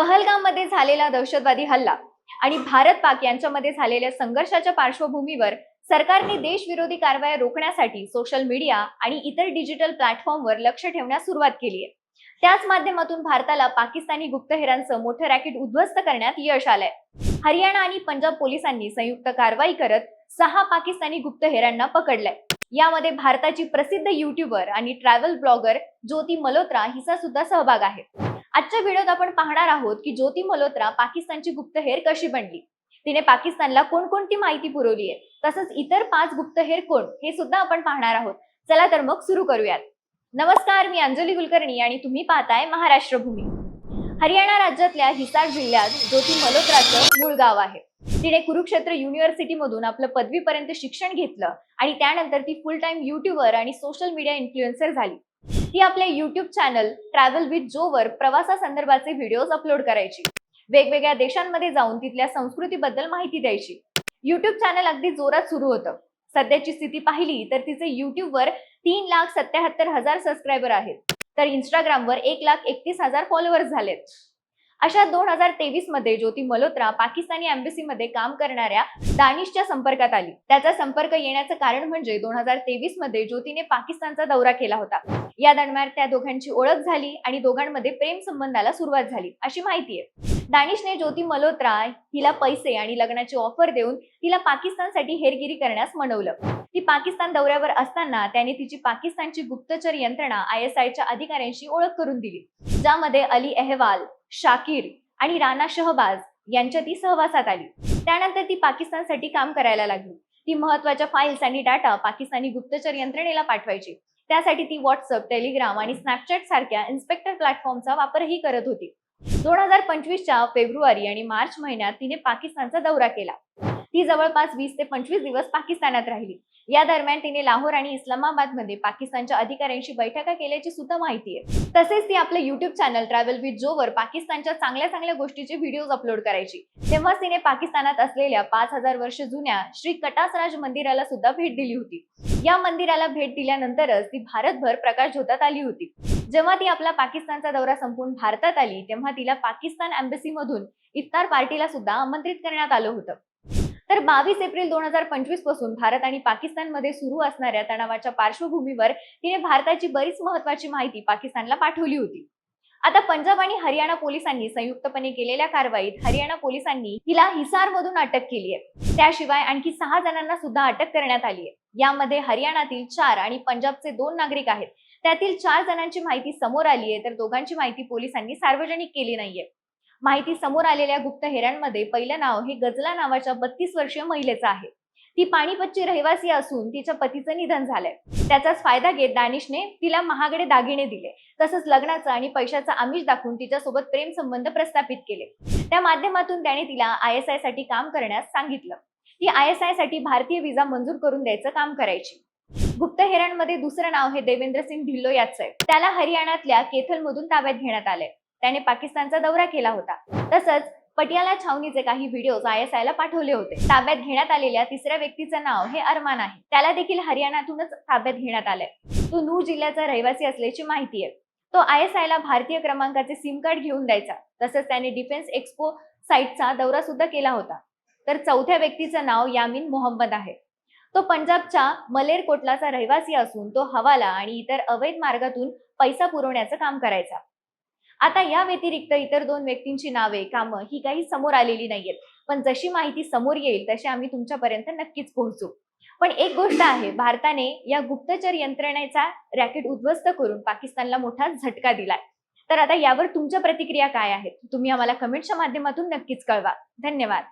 पहलगाममध्ये झालेला दहशतवादी हल्ला आणि भारत पाक यांच्यामध्ये झालेल्या संघर्षाच्या पार्श्वभूमीवर सरकारने देशविरोधी कारवाया रोखण्यासाठी सोशल मीडिया आणि इतर डिजिटल प्लॅटफॉर्मवर लक्ष ठेवण्यास सुरुवात केली आहे. त्याच माध्यमातून भारताला पाकिस्तानी गुप्तहेरांचं मोठं रॅकेट उद्ध्वस्त करण्यात यश आलंय. हरियाणा आणि पंजाब पोलिसांनी संयुक्त कारवाई करत सहा पाकिस्तानी गुप्तहेरांना पकडलंय. यामध्ये भारताची प्रसिद्ध युट्यूबर आणि ट्रॅव्हल ब्लॉगर ज्योती मल्होत्रा हिचा सुद्धा सहभाग आहे. आजच्या व्हिडिओत आपण पाहणार आहोत की ज्योती मल्होत्रा पाकिस्तानची गुप्तहेर कशी बनली? तिने पाकिस्तानला कोणकोणती माहिती पुरवली आहे? तसंच इतर पाच गुप्तहेर कोण? हे सुद्धा आपण पाहणार आहोत. चला तर मग सुरू करूयात. नमस्कार मी अंजली कुलकर्णी आणि तुम्ही पाहताय महाराष्ट्र भूमी हरियाणा राज्यातल्या हिसार जिल्ह्यात ज्योती मल्होत्राचं मूळ गाव आहे. तिने कुरुक्षेत्र युनिव्हर्सिटी मधून आपलं पदवीपर्यंत शिक्षण घेतलं आणि त्यानंतर ती फुल टाइम युट्यूबर आणि सोशल मीडिया इन्फ्लुएन्सर झाली. ती आपल्या युट्यूब चॅनल ट्रॅव्हल विथ जोवर प्रवासासंदर्भाचे व्हिडिओज अपलोड करायची. वेगवेगळ्या देशांमध्ये जाऊन तिथल्या संस्कृतीबद्दल माहिती द्यायची. युट्यूब चॅनल अगदी जोरात सुरू होतं. सध्याची स्थिती पाहिली तर तिचे युट्यूबवर तीन लाख सत्याहत्तर हजार सबस्क्रायबर आहेत. तर इंस्टाग्रामवर एक लाख एकतीस हजार फॉलोअर्स झालेत. अशा दोन हजार तेवीसमध्ये ज्योती मल्होत्रा पाकिस्तानी अँबेसीमध्ये काम करणाऱ्या दानिशच्या संपर्कात आली. त्याचा संपर्क येण्याचं कारण म्हणजे दोन हजार तेवीसमध्ये ज्योतीने पाकिस्तानचा दौरा केला होता. या दरम्यान त्या दोघांची ओळख झाली आणि दोघांमध्ये प्रेम संबंधाला सुरुवात झाली अशी माहिती आहे. दानिशने ज्योती मल्होत्रा हिला पैसे आणि लग्नाची ऑफर देऊन तिला पाकिस्तानसाठी हेरगिरी करण्यास मनवलं. ती पाकिस्तान दौऱ्यावर असताना त्याने तिची पाकिस्तानची गुप्तचर यंत्रणा आय एस आयच्या अधिकाऱ्यांशी ओळख करून दिली ज्यामध्ये अली अहवाल शाकीर आणि राणा शहबाज यांच्या ती सहवासात आली. त्यानंतर ती पाकिस्तानसाठी काम करायला लागली. ती महत्त्वाच्या फाईल्स आणि डाटा पाकिस्तानी गुप्तचर यंत्रणेला पाठवायची. त्यासाठी ती व्हॉट्सअप टेलिग्राम आणि स्नॅपचॅट सारख्या इन्स्पेक्टर प्लॅटफॉर्मचा वापरही करत होती. दोन हजार पंचवीसच्या फेब्रुवारी आणि मार्च महिन्यात तिने पाकिस्तानचा दौरा केला. ती जवळपास वीस ते पंचवीस दिवस पाकिस्तानात राहिली. या दरम्यान तिने लाहोर आणि इस्लामाबादमध्ये पाकिस्तानच्या अधिकाऱ्यांशी बैठका केल्याची सुद्धा माहिती आहे. तसेच ती आपलं युट्यूब चॅनल ट्रॅव्हल विथ जोवर पाकिस्तानच्या चांगल्या चांगल्या गोष्टीचे व्हिडिओज अपलोड करायची. तेव्हाच तिने पाकिस्तानात असलेल्या पाच हजार वर्ष जुन्या श्री कटासराज मंदिराला सुद्धा भेट दिली होती. या मंदिराला भेट दिल्यानंतरच ती भारतभर प्रकाश झोतात आली होती. जेव्हा ती आपला पाकिस्तानचा दौरा संपून भारतात आली तेव्हा तिला पाकिस्तान एम्बसी मधून इफ्तार पार्टीला सुद्धा आमंत्रित करण्यात आलं होतं. तर बावीस एप्रिल दोन हजार पंचवीसपासून भारत आणि पाकिस्तानमध्ये सुरू असणाऱ्या तणावाच्या पार्श्वभूमीवर तिने भारताची बरीच महत्वाची माहिती पाकिस्तानला पाठवली होती. आता पंजाब आणि हरियाणा पोलिसांनी संयुक्तपणे केलेल्या कारवाईत हरियाणा पोलिसांनी तिला हिसार मधून अटक केली आहे. त्याशिवाय आणखी सहा जणांना सुद्धा अटक करण्यात आली आहे. यामध्ये हरियाणातील चार आणि पंजाबचे दोन नागरिक आहेत. त्यातील चार जणांची माहिती समोर आली आहे तर दोघांची माहिती पोलिसांनी सार्वजनिक केली नाहीये. माहिती समोर आलेल्या गुप्तहेरांमध्ये पहिलं नाव हे गजला नावाच्या बत्तीस वर्षीय महिलेचं आहे. ती पाणीपतची रहिवासी असून तिच्या पतीचं निधन झालंय. त्याचाच फायदा घेत दानिशने तिला महागडे दागिने दिले. तसंच लग्नाचं आणि पैशाचं आमिष दाखवून तिच्यासोबत प्रेम संबंध प्रस्थापित केले. त्या माध्यमातून त्याने तिला आय एस आयसाठी काम करण्यास सांगितलं. ती आय एस आयसाठी भारतीय विजा मंजूर करून द्यायचं काम करायची. गुप्तहेरांमध्ये दुसरं नाव हे देवेंद्र सिंग ढिल्लो याचं आहे. त्याला हरियाणातल्या केथल मधून ताब्यात घेण्यात आलंय. त्याने पाकिस्तानचा दौरा केला होता. तसंच पटियाला छावणीचे काही व्हिडिओज आय एस आयला पाठवले होते. ताब्यात घेण्यात आलेल्या तिसऱ्या व्यक्तीचं नाव हे अरमान आहे. त्याला देखील हरियाणातूनच ताब्यात घेण्यात आलंय. तो नूर जिल्ह्याचा रहिवासी असल्याची माहिती आहे. तो आय एस आयला भारतीय क्रमांकाचे सिम कार्ड घेऊन द्यायचा. तसंच त्याने डिफेन्स एक्सपो साईटचा दौरा सुद्धा केला होता. तर चौथ्या व्यक्तीचं नाव यामिन मोहम्मद आहे. तो पंजाबच्या मलेरकोटलाचा रहिवासी असून तो हवाला आणि इतर अवैध मार्गातून पैसा पुरवण्याचं काम करायचा. आता या व्यतिरिक्त इतर दोन व्यक्तींची नावे कामं ही काही समोर आलेली नाहीयेत. पण जशी माहिती समोर येईल तशी आम्ही तुमच्यापर्यंत नक्कीच पोहोचू. पण एक गोष्ट आहे भारताने या गुप्तचर यंत्रणेचा रॅकेट उद्ध्वस्त करून पाकिस्तानला मोठा झटका दिलाय. तर आता यावर तुमच्या प्रतिक्रिया काय आहेत? तुम्ही आम्हाला कमेंटच्या माध्यमातून नक्कीच कळवा. धन्यवाद.